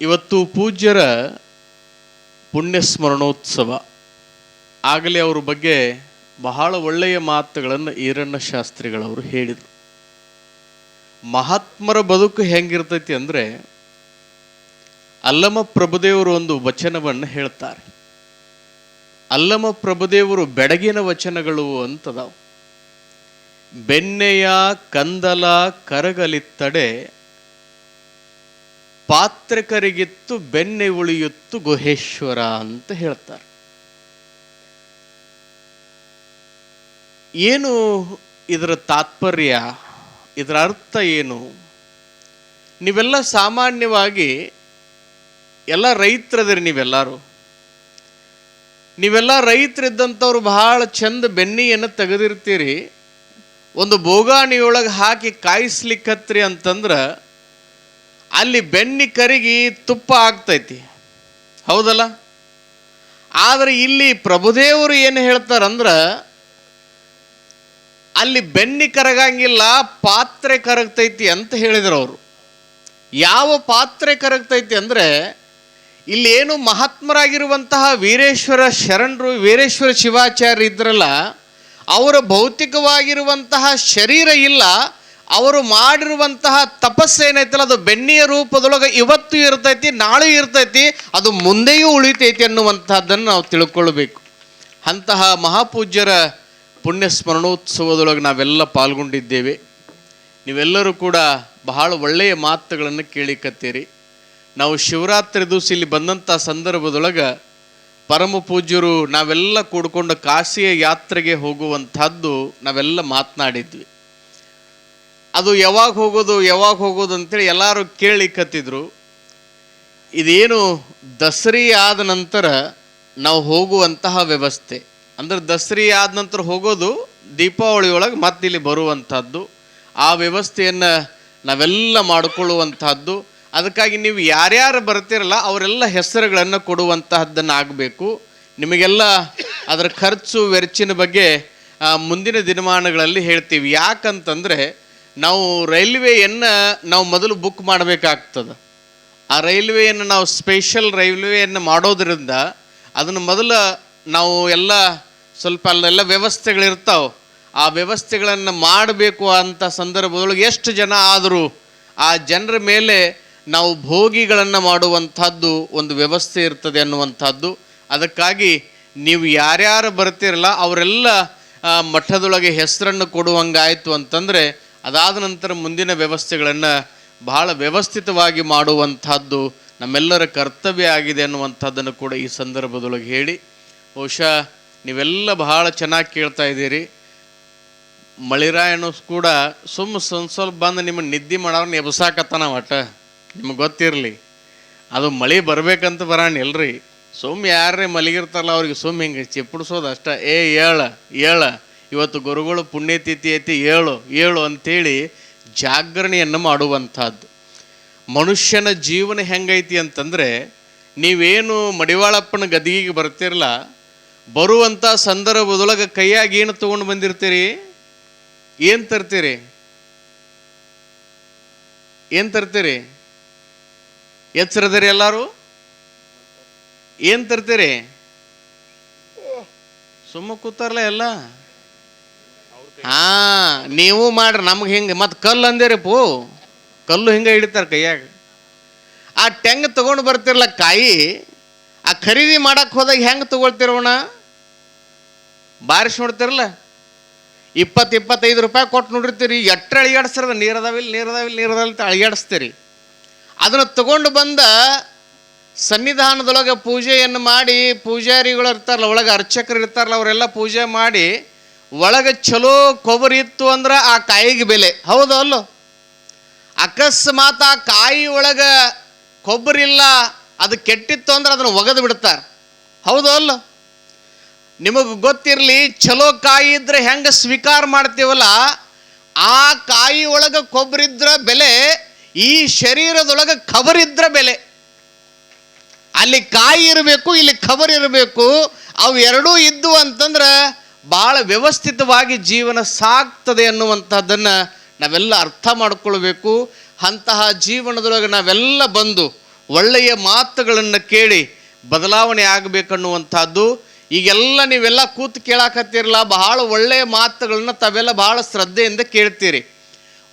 ಇವತ್ತು ಪೂಜ್ಯರ ಪುಣ್ಯ ಸ್ಮರಣೋತ್ಸವ ಆಗಲೇ ಅವ್ರ ಬಗ್ಗೆ ಬಹಳ ಒಳ್ಳೆಯ ಮಾತುಗಳನ್ನು ಈರಣ್ಣ ಶಾಸ್ತ್ರಿಗಳವರು ಹೇಳಿದರು. ಮಹಾತ್ಮರ ಬದುಕು ಹೆಂಗಿರ್ತೈತಿ ಅಂದರೆ ಅಲ್ಲಮ ಪ್ರಭುದೇವರು ಒಂದು ವಚನವನ್ನು ಹೇಳ್ತಾರೆ. ಅಲ್ಲಮ ಪ್ರಭುದೇವರು ಬೆಡಗಿನ ವಚನಗಳು ಅಂತದಾವು. ಬೆನ್ನೆಯ ಕಂದಲ ಕರಗಲಿತ್ತಡೆ ಪಾತ್ರಕರಿಗಿತ್ತು, ಬೆನ್ನೆ ಉಳಿಯುತ್ತು ಗುಹೇಶ್ವರ ಅಂತ ಹೇಳ್ತಾರೆ. ಏನು ಇದರ ತಾತ್ಪರ್ಯ? ಇದರ ಅರ್ಥ ಏನು? ನೀವೆಲ್ಲ ಸಾಮಾನ್ಯವಾಗಿ ಎಲ್ಲ ರೈತರದಿರಿ ನೀವೆಲ್ಲರೂ. ನೀವೆಲ್ಲ ರೈತರಿದ್ದಂಥವ್ರು ಬಹಳ ಚಂದ ಬೆನ್ನಿಯನ್ನು ತೆಗೆದಿರ್ತೀರಿ. ಒಂದು ಬೋಗಾಣಿಯೊಳಗೆ ಹಾಕಿ ಕಾಯಿಸ್ಲಿಕ್ಕತ್ರಿ ಅಂತಂದ್ರೆ ಅಲ್ಲಿ ಬೆನ್ನಿ ಕರಗಿ ತುಪ್ಪ ಆಗ್ತೈತಿ. ಹೌದಲ್ಲ? ಆದರೆ ಇಲ್ಲಿ ಪ್ರಭುದೇವರು ಏನು ಹೇಳ್ತಾರಂದ್ರೆ, ಅಲ್ಲಿ ಬೆನ್ನಿ ಕರಗಂಗಿಲ್ಲ, ಪಾತ್ರೆ ಕರಗ್ತೈತಿ ಅಂತ ಹೇಳಿದರು ಅವರು. ಯಾವ ಪಾತ್ರೆ ಕರಗ್ತೈತಿ ಅಂದರೆ, ಇಲ್ಲಿ ಏನು ಮಹಾತ್ಮರಾಗಿರುವಂತಹ ವೀರೇಶ್ವರ ಶರಣರು, ವೀರೇಶ್ವರ ಶಿವಾಚಾರ್ಯ ಇದ್ರಲ್ಲ, ಅವರ ಭೌತಿಕವಾಗಿರುವಂತಹ ಶರೀರ ಇಲ್ಲ ಅವರು ಮಾಡಿರುವಂತಹ ತಪಸ್ಸೇನೈತಲ್ಲ ಅದು ಬೆಣ್ಣೆಯ ರೂಪದೊಳಗೆ ಇವತ್ತು ಇರ್ತೈತಿ, ನಾಳೆ ಇರ್ತೈತಿ, ಅದು ಮುಂದೆಯೂ ಉಳಿತೈತಿ ಅನ್ನುವಂತಹದ್ದನ್ನು ನಾವು ತಿಳ್ಕೊಳ್ಬೇಕು. ಅಂತಹ ಮಹಾಪೂಜ್ಯರ ಪುಣ್ಯ ಸ್ಮರಣೋತ್ಸವದೊಳಗೆ ನಾವೆಲ್ಲ ಪಾಲ್ಗೊಂಡಿದ್ದೇವೆ. ನೀವೆಲ್ಲರೂ ಕೂಡ ಬಹಳ ಒಳ್ಳೆಯ ಮಾತುಗಳನ್ನು ಕೇಳಿಕತ್ತೀರಿ. ನಾವು ಶಿವರಾತ್ರಿ ದಿವಸ ಇಲ್ಲಿ ಬಂದಂಥ ಸಂದರ್ಭದೊಳಗೆ ಪರಮ ಪೂಜ್ಯರು ನಾವೆಲ್ಲ ಕೂಡಿಕೊಂಡು ಕಾಶಿಯ ಯಾತ್ರೆಗೆ ಹೋಗುವಂಥದ್ದು ನಾವೆಲ್ಲ ಮಾತನಾಡಿದ್ವಿ. ಅದು ಯಾವಾಗ ಹೋಗೋದು ಯಾವಾಗ ಹೋಗೋದು ಅಂತೇಳಿ ಎಲ್ಲರೂ ಕೇಳಿಕತ್ತಿದ್ರು ಇದೇನು ದಸರಿ ಆದ ನಂತರ ನಾವು ಹೋಗುವಂತಹ ವ್ಯವಸ್ಥೆ. ಅಂದ್ರೆ ದಸರಿ ಆದ ನಂತರ ಹೋಗೋದು ದೀಪಾವಳಿ ಒಳಗೆ ಮತ್ತೆ ಇಲ್ಲಿ ಬರುವಂಥದ್ದು. ಆ ವ್ಯವಸ್ಥೆಯನ್ನು ನಾವೆಲ್ಲ ಮಾಡಿಕೊಳ್ಳುವಂತಹದ್ದು ಅದಕ್ಕಾಗಿ ನೀವು ಯಾರ್ಯಾರು ಬರ್ತಿರಲ್ಲ ಅವರೆಲ್ಲ ಹೆಸರುಗಳನ್ನು ಕೊಡುವಂತಹದ್ದನ್ನು ಆಗಬೇಕು. ನಿಮಗೆಲ್ಲ ಅದರ ಖರ್ಚು ವೆಚ್ಚಿನ ಬಗ್ಗೆ ಮುಂದಿನ ದಿನಮಾನಗಳಲ್ಲಿ ಹೇಳ್ತೀವಿ. ಯಾಕಂತಂದರೆ ನಾವು ರೈಲ್ವೆಯನ್ನು ನಾವು ಮೊದಲು ಬುಕ್ ಮಾಡಬೇಕಾಗ್ತದೆ. ಆ ರೈಲ್ವೆಯನ್ನು ನಾವು ಸ್ಪೆಷಲ್ ರೈಲ್ವೆಯನ್ನು ಮಾಡೋದರಿಂದ ಅದನ್ನು ಮೊದಲು ನಾವು ಎಲ್ಲ ಸ್ವಲ್ಪ ಅಲ್ಲೆಲ್ಲ ವ್ಯವಸ್ಥೆಗಳಿರ್ತಾವೆ. ಆ ವ್ಯವಸ್ಥೆಗಳನ್ನು ಮಾಡಬೇಕು ಅಂತ ಸಂದರ್ಭದೊಳಗೆ ಎಷ್ಟು ಜನ ಆದರೂ ಆ ಜನರ ಮೇಲೆ ನಾವು ಭೋಗಿಗಳನ್ನು ಮಾಡುವಂಥದ್ದು ಒಂದು ವ್ಯವಸ್ಥೆ ಇರ್ತದೆ ಅನ್ನುವಂಥದ್ದು. ಅದಕ್ಕಾಗಿ ನೀವು ಯಾರ್ಯಾರು ಬರ್ತಿರಲ್ಲ ಅವರೆಲ್ಲ ಮಠದೊಳಗೆ ಹೆಸರನ್ನು ಕೊಡುವಂಗಾಯಿತು ಅಂತಂದರೆ ಅದಾದ ನಂತರ ಮುಂದಿನ ವ್ಯವಸ್ಥೆಗಳನ್ನು ಬಹಳ ವ್ಯವಸ್ಥಿತವಾಗಿ ಮಾಡುವಂಥದ್ದು ನಮ್ಮೆಲ್ಲರ ಕರ್ತವ್ಯ ಆಗಿದೆ ಅನ್ನುವಂಥದ್ದನ್ನು ಕೂಡ ಈ ಸಂದರ್ಭದೊಳಗೆ ಹೇಳಿ. ಬಹುಶಃ ನೀವೆಲ್ಲ ಬಹಳ ಚೆನ್ನಾಗಿ ಕೇಳ್ತಾ ಇದ್ದೀರಿ. ಮಳಿರಾಯನು ಕೂಡ ಸುಮ್ಮ ಸ್ವಲ್ಪ ಸ್ವಲ್ಪ ಬಂದು ನಿಮ್ಮ ನಿದ್ದೆ ಮಾಡೋರ್ನ ಎಬ್ಸಾಕತ್ತಾನ ಒಟ್ಟ. ನಿಮಗೆ ಗೊತ್ತಿರಲಿ. ಅದು ಮಳೆ ಬರಬೇಕಂತ ಬರಾಣ ಇಲ್ರಿ ಸುಮ್ಮ ಯಾರೇ ಮಲಗಿರ್ತಾರಲ್ಲ ಅವ್ರಿಗೆ ಸುಮ್ಮ ಹಿಂಗೆ ಚಿಪ್ಪಡಿಸೋದು ಅಷ್ಟ. ಏ, ಏಳ ಏಳ. ಇವತ್ತು ಗುರುಗಳು ಪುಣ್ಯತಿಥಿ ಐತಿ, ಏಳು ಏಳು ಅಂಥೇಳಿ ಜಾಗರಣೆಯನ್ನು ಮಾಡುವಂಥದ್ದು. ಮನುಷ್ಯನ ಜೀವನ ಹೆಂಗೈತಿ ಅಂತಂದರೆ, ನೀವೇನು ಮಡಿವಾಳಪ್ಪನ ಗದಿಗೆ ಬರ್ತಿರಲ್ಲ, ಬರುವಂಥ ಸಂದರ್ಭದೊಳಗೆ ಕೈಯಾಗಿ ಏನು ತೊಗೊಂಡು ಬಂದಿರ್ತೀರಿ? ಏನು ತರ್ತೀರಿ? ಏನು ತರ್ತೀರಿ? ಎಚ್ಚರದಿರಿ ಎಲ್ಲರೂ? ಏನು ತರ್ತೀರಿ? ಸುಮ್ಮ ಕೂತಾರಲ್ಲ ಎಲ್ಲ? ಹಾ, ನೀವು ಮಾಡ್ರಿ, ನಮ್ಗೆ ಹಿಂಗೆ, ಮತ್ತೆ ಕಲ್ಲು ಅಂದಿರಿ ಪೂ. ಕಲ್ಲು ಹಿಂಗೆ ಹಿಡಿತಾರೆ ಕೈಯಾಗ. ಆ ಟೆಂಗ್ ತಗೊಂಡು ಬರ್ತಿರಲ್ಲ ಕಾಯಿ, ಆ ಖರೀದಿ ಮಾಡಕ್ಕೆ ಹೋದಾಗ ಹೆಂಗೆ ತಗೊಳ್ತಿರೋಣ ಬಾರಿಸಿ ನೋಡ್ತಿರಲ್ಲ ಇಪ್ಪತ್ತು ಇಪ್ಪತ್ತೈದು ರೂಪಾಯಿ ಕೊಟ್ಟು ನೋಡಿರ್ತೀರಿ, ಎಟ್ರೆ ಅಳಿಗಾಡಿಸ್ತಿರದ ಇಲ್ಲಿ ನೀರದಾವಿಲ್ಲ ನೀರದಾವಿಲ್ಲ ಅಂತ ಅಳಿಗಾಡಿಸ್ತೀರಿ ಅದನ್ನು ತಗೊಂಡು ಬಂದ ಸನ್ನಿಧಾನದೊಳಗೆ ಪೂಜೆಯನ್ನು ಮಾಡಿ, ಪೂಜಾರಿಗಳು ಇರ್ತಾರಲ್ಲ, ಒಳಗೆ ಅರ್ಚಕರು ಇರ್ತಾರಲ್ಲ, ಅವರೆಲ್ಲ ಪೂಜೆ ಮಾಡಿ ಒಳಗೆ ಚಲೋ ಕೊಬ್ಬರಿ ಇತ್ತು ಅಂದ್ರೆ ಆ ಕಾಯಿಗೆ ಬೆಲೆ. ಹೌದು ಅಲ್ಲೋ? ಅಕಸ್ಮಾತ್ ಆ ಕಾಯಿ ಒಳಗೆ ಕೊಬ್ಬರಿ ಇಲ್ಲ, ಅದು ಕೆಟ್ಟಿತ್ತು ಅಂದ್ರೆ ಅದನ್ನು ಒಗೆದು ಬಿಡ್ತಾರೆ. ಹೌದು ಅಲ್ಲ? ನಿಮಗೆ ಗೊತ್ತಿರಲಿ, ಚಲೋ ಕಾಯಿ ಇದ್ರೆ ಹೆಂಗೆ ಸ್ವೀಕಾರ ಮಾಡ್ತೀವಲ್ಲ, ಆ ಕಾಯಿ ಒಳಗೆ ಕೊಬ್ಬರಿದ್ರ ಬೆಲೆ, ಈ ಶರೀರದೊಳಗೆ ಖಬರಿದ್ರ ಬೆಲೆ. ಅಲ್ಲಿ ಕಾಯಿ ಇರಬೇಕು, ಇಲ್ಲಿ ಖಬರ್ ಇರಬೇಕು, ಅವು ಎರಡೂ ಇದ್ದು ಅಂತಂದ್ರೆ ಭಾಳ ವ್ಯವಸ್ಥಿತವಾಗಿ ಜೀವನ ಸಾಗ್ತದೆ ಅನ್ನುವಂಥದ್ದನ್ನು ನಾವೆಲ್ಲ ಅರ್ಥ ಮಾಡಿಕೊಳ್ಬೇಕು. ಅಂತಹ ಜೀವನದೊಳಗೆ ನಾವೆಲ್ಲ ಬಂದು ಒಳ್ಳೆಯ ಮಾತುಗಳನ್ನು ಕೇಳಿ ಬದಲಾವಣೆ ಆಗಬೇಕನ್ನುವಂಥದ್ದು ಈಗೆಲ್ಲ ನೀವೆಲ್ಲ ಕೂತು ಕೇಳಾಕತ್ತಿರಲ್ಲ, ಬಹಳ ಒಳ್ಳೆಯ ಮಾತುಗಳನ್ನ ತಾವೆಲ್ಲ ಬಹಳ ಶ್ರದ್ಧೆಯಿಂದ ಕೇಳ್ತೀರಿ.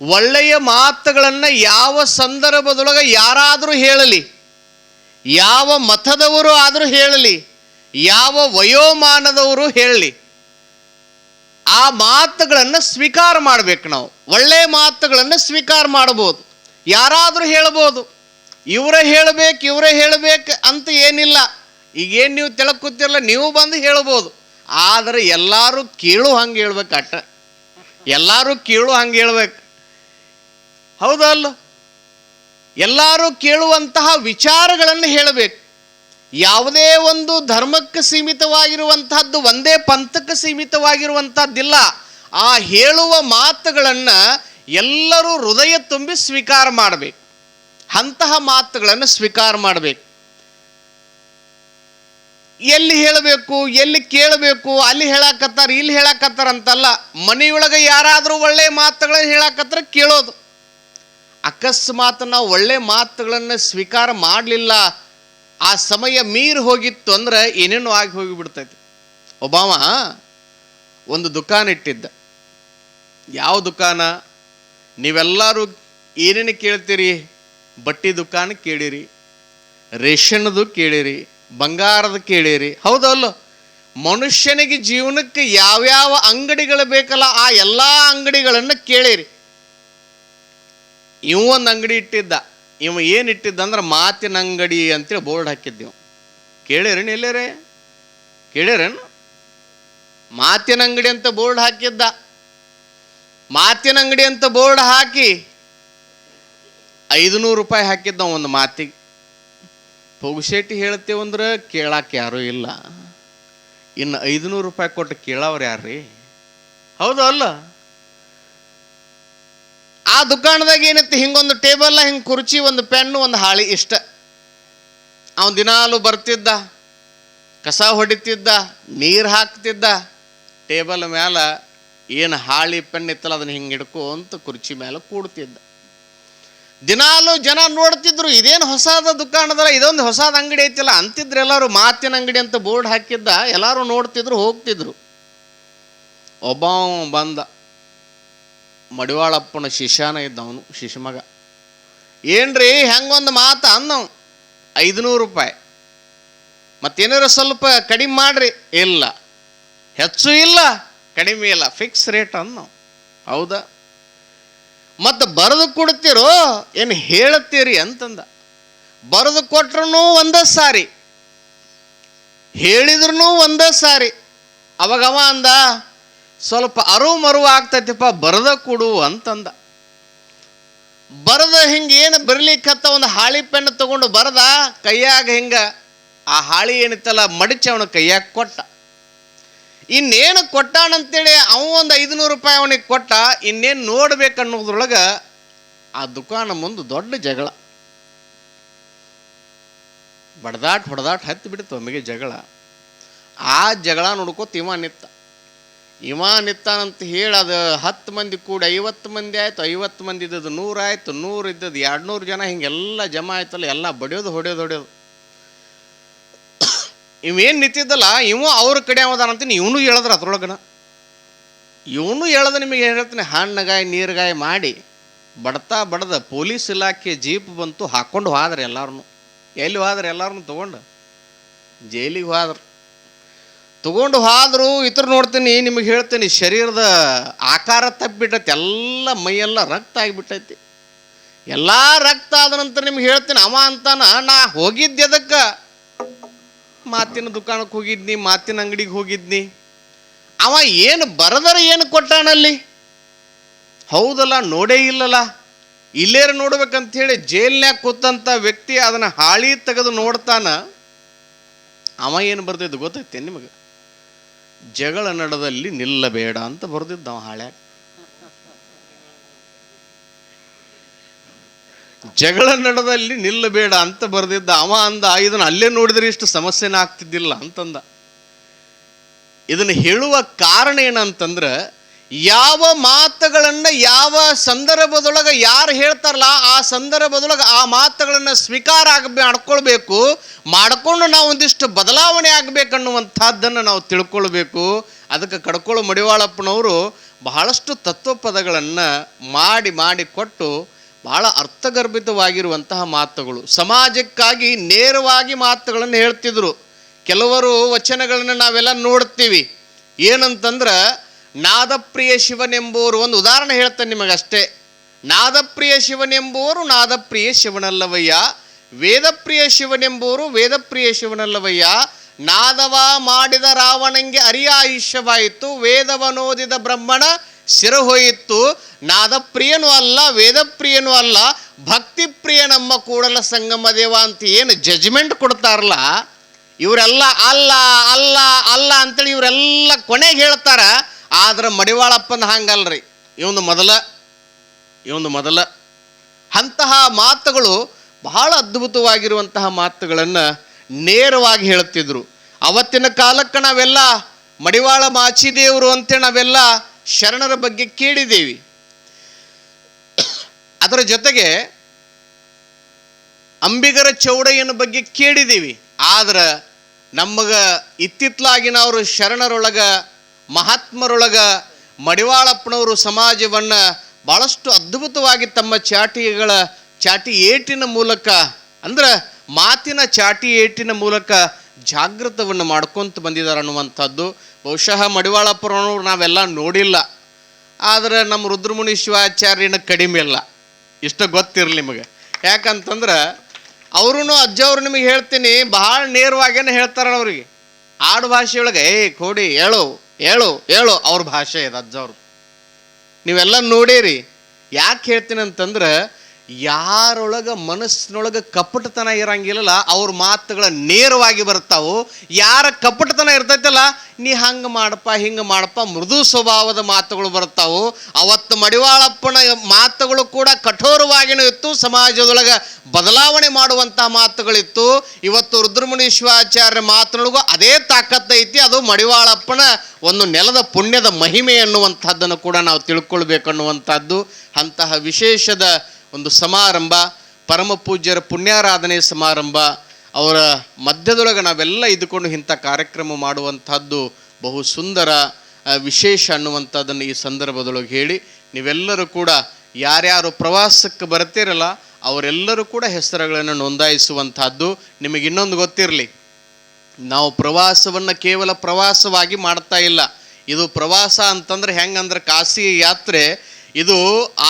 ಒಳ್ಳೆಯ ಮಾತುಗಳನ್ನು ಯಾವ ಸಂದರ್ಭದೊಳಗೆ ಯಾರಾದರೂ ಹೇಳಲಿ, ಯಾವ ಮತದವರು ಆದರೂ ಹೇಳಲಿ, ಯಾವ ವಯೋಮಾನದವರು ಹೇಳಲಿ ಆ ಮಾತುಗಳನ್ನು ಸ್ವೀಕಾರ ಮಾಡ್ಬೇಕು ನಾವು. ಒಳ್ಳೆಯ ಮಾತುಗಳನ್ನು ಸ್ವೀಕಾರ ಮಾಡ್ಬೋದು. ಯಾರಾದರೂ ಹೇಳ್ಬೋದು. ಇವರೇ ಹೇಳಬೇಕು ಇವರೇ ಹೇಳಬೇಕು ಅಂತ ಏನಿಲ್ಲ. ಈಗೇನು ನೀವು ತಿಳ್ಕೊತಿರಲ್ಲ ನೀವು ಬಂದು ಹೇಳ್ಬೋದು. ಆದರೆ ಎಲ್ಲರೂ ಕೇಳು ಹಂಗೆ ಹೇಳ್ಬೇಕು ಅಟ್ಟ. ಎಲ್ಲರೂ ಕೇಳು ಹಂಗೆ ಹೇಳ್ಬೇಕು. ಹೌದಲ್ಲ? ಎಲ್ಲರೂ ಕೇಳುವಂತಹ ವಿಚಾರಗಳನ್ನು ಹೇಳಬೇಕು. ಯಾವುದೇ ಒಂದು ಧರ್ಮಕ್ಕೆ ಸೀಮಿತವಾಗಿರುವಂತಹದ್ದು, ಒಂದೇ ಪಂಥಕ್ಕೆ ಸೀಮಿತವಾಗಿರುವಂತಹದ್ದಿಲ್ಲ. ಆ ಹೇಳುವ ಮಾತುಗಳನ್ನು ಎಲ್ಲರೂ ಹೃದಯ ತುಂಬಿ ಸ್ವೀಕಾರ ಮಾಡಬೇಕು. ಅಂತಹ ಮಾತುಗಳನ್ನು ಸ್ವೀಕಾರ ಮಾಡಬೇಕು. ಎಲ್ಲಿ ಹೇಳಬೇಕು, ಎಲ್ಲಿ ಕೇಳಬೇಕು, ಅಲ್ಲಿ ಹೇಳಾಕತ್ತಾರ, ಇಲ್ಲಿ ಹೇಳಾಕತ್ತಾರ ಅಂತಲ್ಲ, ಮನೆಯೊಳಗೆ ಯಾರಾದರೂ ಒಳ್ಳೆಯ ಮಾತುಗಳನ್ನು ಹೇಳಾಕತ್ತಾರ ಕೇಳೋದು. ಅಕಸ್ಮಾತ್ ನಾವು ಒಳ್ಳೆ ಮಾತುಗಳನ್ನು ಸ್ವೀಕಾರ ಮಾಡಲಿಲ್ಲ ಆ ಸಮಯ ಮೀರಿ ಹೋಗಿತ್ತು ಅಂದ್ರೆ ಏನೇನೋ ಆಗಿ ಹೋಗಿಬಿಡ್ತೈತಿ. ಒಬ್ಬಾವ ಒಂದು ದುಕಾನ್ ಇಟ್ಟಿದ್ದ. ಯಾವ ದುಕಾನ ನೀವೆಲ್ಲರೂ ಏನೇನು ಕೇಳ್ತೀರಿ? ಬಟ್ಟೆ ದುಕಾನ್ ಕೇಳಿರಿ, ರೇಷನ್ದು ಕೇಳಿರಿ, ಬಂಗಾರದ ಕೇಳಿರಿ. ಹೌದಲ್ಲ ಮನುಷ್ಯನಿಗೆ ಜೀವನಕ್ಕೆ ಯಾವ್ಯಾವ ಅಂಗಡಿಗಳು ಬೇಕಲ್ಲ ಆ ಎಲ್ಲ ಅಂಗಡಿಗಳನ್ನು ಕೇಳಿರಿ. ಇವೊಂದು ಅಂಗಡಿ ಇಟ್ಟಿದ್ದ. ಇವ ಏನು ಮಾತಿನಂಗಡಿ ಅಂದ್ರೆ ಮಾತಿನ ಅಂಗಡಿ ಅಂತೇಳಿ ಬೋರ್ಡ್ ಹಾಕಿದ್ದೆವು ಕೇಳಿರೇನು ಎಲ್ಲರೇ? ಕೇಳಿರೇನು ಮಾತಿನ ಅಂಗಡಿ ಅಂತ ಬೋರ್ಡ್ ಹಾಕಿದ್ದ. ಮಾತಿನ ಅಂಗಡಿ ಅಂತ ಬೋರ್ಡ್ ಹಾಕಿ ಐದುನೂರು ರೂಪಾಯಿ ಹಾಕಿದ್ದ ಒಂದು ಮಾತಿಗೆ. ಪುಗ್ಶೆಟ್ಟಿ ಹೇಳ್ತೇವಂದ್ರೆ ಕೇಳಕ್ಕೆ ಯಾರೂ ಇಲ್ಲ. ಇನ್ನು ಐದುನೂರು ರೂಪಾಯಿ ಕೊಟ್ಟು ಕೇಳವ್ರು ಯಾರ್ರೀ? ಹೌದು ಅಲ್ಲ? ಆ ದುಕಾನದಾಗ ಏನೈತಿ? ಹಿಂಗೊಂದು ಟೇಬಲ್ಲ ಹಿಂಗೆ ಕುರ್ಚಿ, ಒಂದು ಪೆನ್ನು, ಒಂದು ಹಾಳಿ ಇಷ್ಟ. ಅವನು ದಿನಾಲು ಬರ್ತಿದ್ದ, ಕಸ ಹೊಡಿತಿದ್ದ, ನೀರು ಹಾಕ್ತಿದ್ದ, ಟೇಬಲ್ ಮೇಲೆ ಏನು ಹಾಳಿ ಪೆನ್ ಇತ್ತಲ್ಲ ಅದನ್ನ ಹಿಂಗೆ ಹಿಡ್ಕೊಂತ ಕುರ್ಚಿ ಮೇಲೆ ಕೂಡ್ತಿದ್ದ. ದಿನಾಲು ಜನ ನೋಡ್ತಿದ್ರು, ಇದೇನು ಹೊಸದ ದುಕಾನದಲ್ಲ, ಇದೊಂದು ಹೊಸದ ಅಂಗಡಿ ಐತಿಲ್ಲ, ಅಂತಿದ್ರು ಎಲ್ಲರೂ ಮಾತಿನ ಅಂಗಡಿ ಅಂತ ಬೋರ್ಡ್ ಹಾಕಿದ್ದ, ಎಲ್ಲರೂ ನೋಡ್ತಿದ್ರು, ಹೋಗ್ತಿದ್ರು. ಒಬ್ಬ ಬಂದ ಮಡಿವಾಳಪ್ಪನ ಶಿಷ್ಯನ ಇದ್ದವನು ಶಿಶುಮಗ ಏನ್ರಿ ಹೆಂಗೊಂದು ಮಾತು ಅನ್ನವ್ ಐದುನೂರು ರೂಪಾಯಿ. ಮತ್ತೇನಾರ ಸ್ವಲ್ಪ ಕಡಿಮೆ ಮಾಡ್ರಿ. ಇಲ್ಲ. ಹೆಚ್ಚು ಇಲ್ಲ, ಕಡಿಮೆ ಇಲ್ಲ. ಫಿಕ್ಸ್ ರೇಟ್ ಅನ್ನೋ ಹೌದಾ? ಮತ್ತು ಬರೆದು ಕೊಡ್ತೀರೋ, ಏನು ಹೇಳುತ್ತೀರಿ ಅಂತಂದ. ಬರೆದು ಕೊಟ್ರೂ ಒಂದೇ ಸಾರಿ. ಹೇಳಿದ್ರು ಒಂದೇ ಸಾರಿ. ಅವಾಗವ ಅಂದ ಸ್ವಲ್ಪ ಅರು ಮರು ಆಗ್ತೈತಿಪ್ಪ, ಬರದ ಕೊಡು ಅಂತಂದ. ಬರದ ಹಿಂಗೆ ಏನು ಬರಲಿಕ್ಕತ್ತ ಒಂದು ಹಾಳಿ ಪೆನ್ ತಗೊಂಡು ಬರದ, ಕೈಯಾಗ ಹಿಂಗ ಆ ಹಾಳಿ ಏನಿತ್ತಲ್ಲ, ಮಡಿಚಿ ಅವನ ಕೈಯಾಗ ಕೊಟ್ಟ. ಇನ್ನೇನು ಕೊಟ್ಟಾನಂತೇಳಿ ಅವ ಒಂದು ಐದುನೂರು ರೂಪಾಯಿ ಅವನಿಗೆ ಕೊಟ್ಟ, ಇನ್ನೇನು ನೋಡ್ಬೇಕನ್ನೋದ್ರೊಳಗೆ ಆ ದುಕಾನ ಮುಂದೆ ದೊಡ್ಡ ಜಗಳ. ಬಡದಾಟ್ ಹೊಡೆದಾಟ್ ಹತ್ತಿ ಬಿಡ್ತು ಒಮ್ಮೆಗೆ ಜಗಳ. ಆ ಜಗಳ ತೀಮಾನಿತ್ತ ನಿತ್ತ ಇವ ನಿತ್ತಾನಂತ ಹೇಳಿ ಅದು ಹತ್ತು ಮಂದಿ ಕೂಡಿ ಐವತ್ತು ಮಂದಿ ಆಯ್ತು, ಐವತ್ತು ಮಂದಿ ಇದ್ದದ್ದು ನೂರು ಆಯ್ತು, ನೂರು ಇದ್ದದ್ದು ಎರಡು ನೂರು ಜನ ಹಿಂಗೆಲ್ಲ ಜಮಾ ಆಯ್ತಲ್ಲ, ಎಲ್ಲ ಬಡಿಯೋದು, ಹೊಡೆಯೋದು ಹೊಡೆಯೋದು. ಇವೇನು ನಿಂತಿದ್ದಲ್ಲ ಇವ ಅವ್ರ ಕಡೆ ಅವದಾನಂತೀನಿ ಇವನು ಹೇಳಿದ್ರ ಅದ್ರೊಳಗನ. ಇವನು ಹೇಳಿದ ನಿಮಗೆ ಹೇಳ್ತೀನಿ, ಹಣ್ಣಗಾಯಿ, ನೀರುಗಾಯಿ ಮಾಡಿ ಬಡ್ತಾ ಬಡ್ದ ಪೊಲೀಸ್ ಇಲಾಖೆ ಜೀಪ್ ಬಂತು ಹಾಕ್ಕೊಂಡು ಹೋದ್ರೆ ಎಲ್ಲರೂ ಎಲ್ಲಿ ಹೋದ್ರೆ ಎಲ್ಲಾರನ್ನು ತೊಗೊಂಡು, ಜೈಲಿಗೆ ಹೋದ್ರು. ತಗೊಂಡು ಹಾದ್ರು, ಇತರ ನೋಡ್ತೀನಿ, ನಿಮಗೆ ಹೇಳ್ತೀನಿ, ಶರೀರದ ಆಕಾರ ತಪ್ಪಿಬಿಟ್ಟೈತಿ, ಎಲ್ಲ ಮೈಯೆಲ್ಲ ರಕ್ತ ಆಗಿಬಿಟ್ಟೈತಿ. ಎಲ್ಲ ರಕ್ತ ಆದ ನಂತರ ನಿಮ್ಗೆ ಹೇಳ್ತೀನಿ, ಅವ ಅಂತಾನ, ನಾ ಹೋಗಿದ್ದೆ ಅದಕ್ಕೆ ಮಾತಿನ ದುಕಾನಕ್ಕೆ ಹೋಗಿದ್ನಿ, ಮಾತಿನ ಅಂಗಡಿಗೆ ಹೋಗಿದ್ನಿ. ಅವ ಏನು ಬರದರ ಏನು ಕೊಟ್ಟಾನಲ್ಲಿ ಹೌದಲ್ಲ, ನೋಡೇ ಇಲ್ಲಲ್ಲ. ಇಲ್ಲೇರ ನೋಡ್ಬೇಕಂತ ಹೇಳಿ ಜೈಲ್ನ್ಯಾಗ ಕೂತಂಥ ವ್ಯಕ್ತಿ ಅದನ್ನು ಹಾಳಿ ತೆಗೆದು ನೋಡ್ತಾನ. ಅವ ಏನು ಬರ್ತೈತೆ ಗೊತ್ತೈತೆ ನಿಮಗೆ? ಜಗಳ ನಡದಲ್ಲಿ ನಿಲ್ಲಬೇಡ ಅಂತ ಬರೆದಿದ್ದ ಅವ ಹಾಳೆ ಜಗಳ ನಡದಲ್ಲಿ ನಿಲ್ಲಬೇಡ ಅಂತ ಬರೆದಿದ್ದ ಅವ ಅಂದ ಇದನ್ನ ಅಲ್ಲೇ ನೋಡಿದ್ರೆ ಇಷ್ಟು ಸಮಸ್ಯೆನ ಆಗ್ತಿದ್ದಿಲ್ಲ ಅಂತಂದ. ಇದನ್ನು ಹೇಳುವ ಕಾರಣ ಏನಂತಂದ್ರೆ ಯಾವ ಮಾತುಗಳನ್ನು ಯಾವ ಸಂದರ್ಭದೊಳಗೆ ಯಾರು ಹೇಳ್ತಾರಲ್ಲ ಆ ಸಂದರ್ಭದೊಳಗೆ ಆ ಮಾತುಗಳನ್ನು ಸ್ವೀಕಾರ ಆಗ ಮಾಡ್ಕೊಳ್ಬೇಕು, ಮಾಡ್ಕೊಂಡು ನಾವು ಒಂದಿಷ್ಟು ಬದಲಾವಣೆ ಆಗಬೇಕನ್ನುವಂಥದ್ದನ್ನು ನಾವು ತಿಳ್ಕೊಳ್ಬೇಕು. ಅದಕ್ಕೆ ಕಡ್ಕೊಳ್ಳೋ ಮಡಿವಾಳಪ್ಪನವರು ಬಹಳಷ್ಟು ತತ್ವಪದಗಳನ್ನು ಮಾಡಿ ಮಾಡಿ ಕೊಟ್ಟು ಬಹಳ ಅರ್ಥಗರ್ಭಿತವಾಗಿರುವಂತಹ ಮಾತುಗಳು. ಸಮಾಜಕ್ಕಾಗಿ ನೇರವಾಗಿ ಮಾತುಗಳನ್ನು ಹೇಳ್ತಿದ್ರು. ಕೆಲವರು ವಚನಗಳನ್ನು ನಾವೆಲ್ಲ ನೋಡ್ತೀವಿ. ಏನಂತಂದ್ರೆ ನಾದಪ್ರಿಯ ಶಿವನೆಂಬುವರು, ಒಂದು ಉದಾಹರಣೆ ಹೇಳ್ತಾನೆ ನಿಮಗಷ್ಟೇ. ನಾದಪ್ರಿಯ ಶಿವನೆಂಬುವರು ನಾದಪ್ರಿಯ ಶಿವನಲ್ಲವಯ್ಯ. ವೇದಪ್ರಿಯ ಶಿವನೆಂಬುವರು ವೇದಪ್ರಿಯ ಶಿವನಲ್ಲವಯ್ಯ. ನಾದವ ಮಾಡಿದ ರಾವಣಂಗೆ ಅರಿಯ ಆಯುಷ್ಯವಾಯಿತು. ವೇದವನೋದಿದ ಬ್ರಹ್ಮಣ ಸಿರ ಹೋಯಿತು. ನಾದಪ್ರಿಯನೂ ಅಲ್ಲ, ವೇದಪ್ರಿಯನೂ ಅಲ್ಲ. ಭಕ್ತಿಪ್ರಿಯ ನಮ್ಮ ಕೂಡಲ ಸಂಗಮ ದೇವ ಅಂತ ಏನು ಜಜ್ಮೆಂಟ್ ಕೊಡ್ತಾರಲ್ಲ? ಇವರೆಲ್ಲ ಅಲ್ಲ ಅಲ್ಲ ಅಲ್ಲ ಅಂತೇಳಿ ಇವರೆಲ್ಲ ಕೊನೆಗೆ ಹೇಳ್ತಾರ. ಆದ್ರೆ ಮಡಿವಾಳಪ್ಪನ ಹಂಗಲ್ರಿ. ಇವನು ಮೊದಲ ಇವನು ಮೊದಲ. ಅಂತಹ ಮಾತುಗಳು ಬಹಳ ಅದ್ಭುತವಾಗಿರುವಂತಹ ಮಾತುಗಳನ್ನು ನೇರವಾಗಿ ಹೇಳುತ್ತಿದ್ದರು ಅವತ್ತಿನ ಕಾಲಕ್ಕೆ ನಾವೆಲ್ಲ ಮಡಿವಾಳ ಮಾಚಿದೇವರು ಅಂತೇಳಿ ನಾವೆಲ್ಲ ಶರಣರ ಬಗ್ಗೆ ಕೇಳಿದ್ದೇವೆ ಅದರ ಜೊತೆಗೆ ಅಂಬಿಗರ ಚೌಡಯ್ಯನ ಬಗ್ಗೆ ಕೇಳಿದ್ದೀವಿ ಆದ್ರೆ ನಮಗೆ ಇತ್ತಿತ್ತಲಾಗಿನವರು ಶರಣರೊಳಗ ಮಹಾತ್ಮರೊಳಗ ಮಡಿವಾಳಪ್ಪನವರು ಸಮಾಜವನ್ನು ಭಾಳಷ್ಟು ಅದ್ಭುತವಾಗಿ ತಮ್ಮ ಚಾಟಿಗಳ ಚಾಟಿ ಏಟಿನ ಮೂಲಕ ಅಂದ್ರೆ ಮಾತಿನ ಚಾಟಿ ಏಟಿನ ಮೂಲಕ ಜಾಗೃತವನ್ನು ಮಾಡ್ಕೊಂತ ಬಂದಿದ್ದಾರೆ ಅನ್ನುವಂಥದ್ದು. ಬಹುಶಃ ಮಡಿವಾಳಪ್ಪನವರು ನಾವೆಲ್ಲ ನೋಡಿಲ್ಲ. ಆದರೆ ನಮ್ಮ ರುದ್ರಮುನಿ ಶಿವಾಚಾರ್ಯನ ಕಡಿಮೆ ಇಲ್ಲ. ಇಷ್ಟು ಗೊತ್ತಿರಲಿ ನಿಮಗೆ. ಯಾಕಂತಂದ್ರೆ ಅವರು ಅಜ್ಜವ್ರು ನಿಮಗೆ ಹೇಳ್ತೀನಿ ಭಾಳ ನೇರವಾಗೇನೆ ಹೇಳ್ತಾರೆ ಅವ್ರಿಗೆ. ಆಡು ಭಾಷೆಯೊಳಗೆ ಏ ಕೋಡಿ, ಹೇಳು. ಹೇಳು ಹೇಳು ಅವ್ರ ಭಾಷೆ ಇದೆ ಅಜ್ಜವ್ರು ನೀವೆಲ್ಲ ನೋಡಿರಿ ಯಾಕೆ ಹೇಳ್ತೀನಿ ಅಂತಂದ್ರೆ ಯಾರೊಳಗ ಮನಸ್ಸಿನೊಳಗೆ ಕಪಟತನ ಇರಂಗಿಲ್ಲ ಅವ್ರ ಮಾತುಗಳ ನೇರವಾಗಿ ಬರ್ತಾವು. ಯಾರ ಕಪಟತನ ಇರ್ತೈತಲ್ಲ, ನೀ ಹಂಗೆ ಮಾಡಪ್ಪ, ಹಿಂಗೆ ಮಾಡಪ್ಪ, ಮೃದು ಸ್ವಭಾವದ ಮಾತುಗಳು ಬರ್ತಾವು. ಅವತ್ತು ಮಡಿವಾಳಪ್ಪನ ಮಾತುಗಳು ಕೂಡ ಕಠೋರವಾಗಿನೂ ಇತ್ತು, ಸಮಾಜದೊಳಗೆ ಬದಲಾವಣೆ ಮಾಡುವಂತಹ ಮಾತುಗಳಿತ್ತು. ಇವತ್ತು ರುದ್ರಮುನಿ ಶಿವಾಚಾರ್ಯ ಮಾತುಗಳಿಗೂ ಅದೇ ತಾಕತ್ತೈತಿ ಅದು ಮಡಿವಾಳಪ್ಪನ ಒಂದು ನೆಲದ ಪುಣ್ಯದ ಮಹಿಮೆ ಅನ್ನುವಂಥದ್ದನ್ನು ಕೂಡ ನಾವು ತಿಳ್ಕೊಳ್ಬೇಕನ್ನುವಂಥದ್ದು ಅಂತಹ ವಿಶೇಷದ ಒಂದು ಸಮಾರಂಭ, ಪರಮ ಪೂಜ್ಯರ ಪುಣ್ಯಾರಾಧನೆ ಸಮಾರಂಭ, ಅವರ ಮಧ್ಯದೊಳಗೆ ನಾವೆಲ್ಲ ಇದ್ದುಕೊಂಡು ಇಂಥ ಕಾರ್ಯಕ್ರಮ ಮಾಡುವಂಥದ್ದು ಬಹು ಸುಂದರ ವಿಶೇಷ ಅನ್ನುವಂಥದ್ದನ್ನು ಈ ಸಂದರ್ಭದೊಳಗೆ ಹೇಳಿ, ನೀವೆಲ್ಲರೂ ಕೂಡ ಯಾರ್ಯಾರು ಪ್ರವಾಸಕ್ಕೆ ಬರ್ತಿರಲ್ಲ, ಅವರೆಲ್ಲರೂ ಕೂಡ ಹೆಸರುಗಳನ್ನು ನೋಂದಾಯಿಸುವಂಥದ್ದು ನಿಮಗೆ ಇನ್ನೊಂದು ಗೊತ್ತಿರಲಿ. ನಾವು ಪ್ರವಾಸವನ್ನು ಕೇವಲ ಪ್ರವಾಸವಾಗಿ ಮಾಡ್ತಾ ಇಲ್ಲ. ಇದು ಪ್ರವಾಸ ಅಂತಂದ್ರೆ ಹೆಂಗಂದ್ರೆ ಕಾಶಿ ಯಾತ್ರೆ ಇದು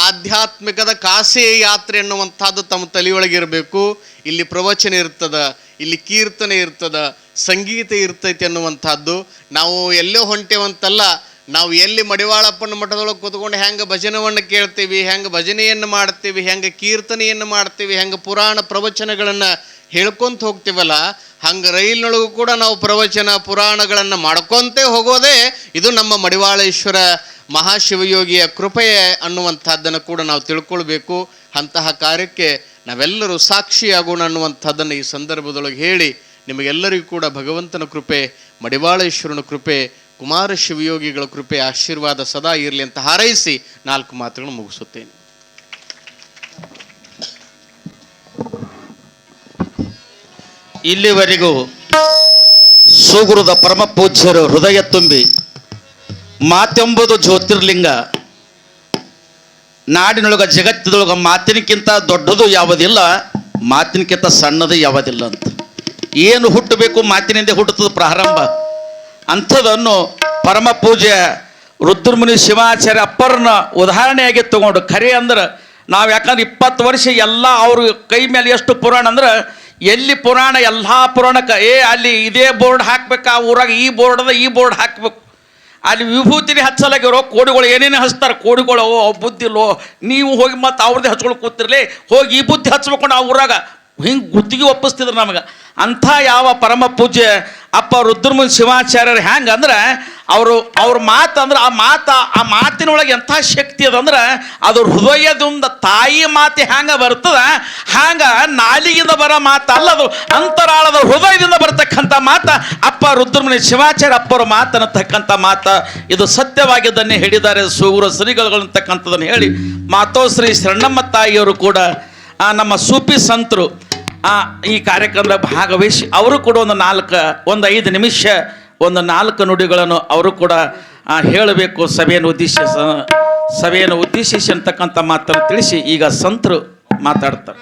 ಆಧ್ಯಾತ್ಮಿಕದ ಕಾಸೆ ಯಾತ್ರೆ ಎನ್ನುವಂಥದ್ದು ತಮ್ಮ ತಲೆಯೊಳಗಿರಬೇಕು ಇಲ್ಲಿ ಪ್ರವಚನ ಇರ್ತದ, ಇಲ್ಲಿ ಕೀರ್ತನೆ ಇರ್ತದ, ಸಂಗೀತ ಇರ್ತೈತಿ ಅನ್ನುವಂಥದ್ದು ನಾವು ಎಲ್ಲೋ ಹೊಂಟೇವಂತಲ್ಲ ನಾವು ಎಲ್ಲಿ ಮಡಿವಾಳಪ್ಪನ ಮಠದೊಳಗೆ ಕೂತ್ಕೊಂಡು ಹೆಂಗೆ ಭಜನವನ್ನು ಕೇಳ್ತೀವಿ, ಹೆಂಗೆ ಭಜನೆಯನ್ನು ಮಾಡ್ತೀವಿ, ಹೆಂಗೆ ಕೀರ್ತನೆಯನ್ನು ಮಾಡ್ತೀವಿ, ಹೆಂಗೆ ಪುರಾಣ ಪ್ರವಚನಗಳನ್ನು ಹೇಳ್ಕೊಂತ ಹೋಗ್ತೀವಲ್ಲ, ಹಂಗೆ ರೈಲ್ನೊಳಗೂ ಕೂಡ ನಾವು ಪ್ರವಚನ, ಪುರಾಣಗಳನ್ನು ಮಾಡ್ಕೊತೇ ಹೋಗೋದೇ ಇದು ನಮ್ಮ ಮಡಿವಾಳೇಶ್ವರ ಮಹಾಶಿವಯೋಗಿಯ ಕೃಪೆ ಅನ್ನುವಂಥದ್ದನ್ನು ಕೂಡ ನಾವು ತಿಳ್ಕೊಳ್ಬೇಕು. ಅಂತಹ ಕಾರ್ಯಕ್ಕೆ ನಾವೆಲ್ಲರೂ ಸಾಕ್ಷಿಯಾಗೋಣ ಅನ್ನುವಂಥದ್ದನ್ನು ಈ ಸಂದರ್ಭದೊಳಗೆ ಹೇಳಿ ನಿಮಗೆಲ್ಲರಿಗೂ ಕೂಡ ಭಗವಂತನ ಕೃಪೆ, ಮಡಿವಾಳೇಶ್ವರನ ಕೃಪೆ ಕುಮಾರ ಶಿವಯೋಗಿಗಳ ಕೃಪೆ ಆಶೀರ್ವಾದ ಸದಾ ಇರಲಿ ಅಂತ ಹಾರೈಸಿ ನಾಲ್ಕು ಮಾತುಗಳನ್ನು ಮುಗಿಸುತ್ತೇನೆ. ಇಲ್ಲಿವರೆಗೂ ಸುಗುರುದ ಪರಮ ಪೂಜ್ಯರು ಹೃದಯ ತುಂಬಿ ಮಾತೆಂಬುದು ಜ್ಯೋತಿರ್ಲಿಂಗ, ನಾಡಿನೊಳಗ ಜಗತ್ತಿನೊಳಗ ಮಾತಿನಕ್ಕಿಂತ ದೊಡ್ಡದು ಯಾವುದಿಲ್ಲ, ಮಾತಿನಕ್ಕಿಂತ ಸಣ್ಣದು ಯಾವುದಿಲ್ಲ ಅಂತ. ಏನು ಹುಟ್ಟಬೇಕು ಮಾತಿನಿಂದ ಹುಟ್ಟುತ್ತದೆ ಪ್ರಾರಂಭ? ಅಂಥದನ್ನು ಪರಮ ಪೂಜೆ ರುದ್ರಮುನಿ ಶಿವಾಚಾರ್ಯ ಅಪ್ಪರನ್ನ ಉದಾಹರಣೆಯಾಗಿ ತಗೊಂಡು, ಖರೆ ಅಂದ್ರೆ ನಾವು ಯಾಕಂದ್ರೆ ಇಪ್ಪತ್ತು ವರ್ಷ ಎಲ್ಲ ಅವ್ರ ಕೈ ಮೇಲೆ ಎಷ್ಟು ಪುರಾಣ ಅಂದ್ರೆ ಎಲ್ಲಿ ಪುರಾಣ ಎಲ್ಲ ಪುರಾಣಕ್ಕೆ ಏ, ಅಲ್ಲಿ ಇದೇ ಬೋರ್ಡ್ ಹಾಕ್ಬೇಕು, ಆ ಊರಾಗ ಈ ಬೋರ್ಡ್ ಅದ, ಈ ಬೋರ್ಡ್ ಹಾಕ್ಬೇಕು. ಅಲ್ಲಿ ವಿಭೂತಿನೇ ಹಚ್ಚಲಾಗಿರೋ ಕೋಡಿಗಳು ಏನೇನು ಹಚ್ತಾರೆ, ಕೋಡಿಗಳು ಅವು ಬುದ್ಧಿಲೋ ನೀವು ಹೋಗಿ ಮತ್ತೆ ಅವ್ರದ್ದೇ ಹಚ್ಕೊಂಡು ಕೂತಿರ್ಲಿ, ಹೋಗಿ ಈ ಬುದ್ಧಿ ಹಚ್ಬೇಕು ಆ ಊರಾಗ. ಹಿಂಗೆ ಗುತ್ತಿಗೆ ಒಪ್ಪಿಸ್ತಿದ್ರು ನಮಗೆ. ಅಂಥ ಯಾವ ಪರಮ ಪೂಜ್ಯ ಅಪ್ಪ ರುದ್ರಮುನ್ ಶಿವಾಚಾರ್ಯರು ಹ್ಯಾಂಗ ಅಂದ್ರೆ ಅವರು ಅವ್ರ ಮಾತು ಅಂದ್ರೆ ಆ ಮಾತ, ಆ ಮಾತಿನೊಳಗೆ ಎಂಥ ಶಕ್ತಿ ಅದಂದ್ರೆ ಅದು ಹೃದಯದಿಂದ ತಾಯಿ ಮಾತು ಹ್ಯಾಂಗ ಬರ್ತದ, ಹ್ಯಾಂಗ ನಾಲಿಗಿಂದ ಬರೋ ಮಾತು ಅಲ್ಲ ಅದು ಅಂತರಾಳದ ಹೃದಯದಿಂದ ಬರ್ತಕ್ಕಂಥ ಮಾತ ಅಪ್ಪ ರುದ್ರಮುನಿ ಶಿವಾಚಾರ್ಯ ಅಪ್ಪರ ಮಾತನ್ನತಕ್ಕಂಥ ಮಾತ. ಇದು ಸತ್ಯವಾಗಿದ್ದನ್ನೇ ಹೇಳಿದ್ದಾರೆ ಸೂರ ಶ್ರೀಗಳು ಹೇಳಿ ಮಾತೋ ಶ್ರೀ ಶರಣಮ್ಮ ತಾಯಿಯವರು ಕೂಡ ನಮ್ಮ ಸೂಪಿ ಸಂತರು ಆ, ಈ ಕಾರ್ಯಕ್ರಮದ ಭಾಗವಹಿಸಿ ಅವರು ಕೂಡ ಒಂದು ನಾಲ್ಕು ಒಂದು ಐದು ನಿಮಿಷ ಒಂದು ನಾಲ್ಕು ನುಡಿಗಳನ್ನು ಅವರು ಕೂಡ ಹೇಳಬೇಕು ಸಭೆಯನ್ನು ಉದ್ದೇಶಿಸ ಸಭೆಯನ್ನು ಉದ್ದೇಶಿಸಿ ಅಂತಕ್ಕಂಥ ಮಾತನ್ನು ತಿಳಿಸಿ ಈಗ ಸಂತರು ಮಾತಾಡ್ತಾರೆ.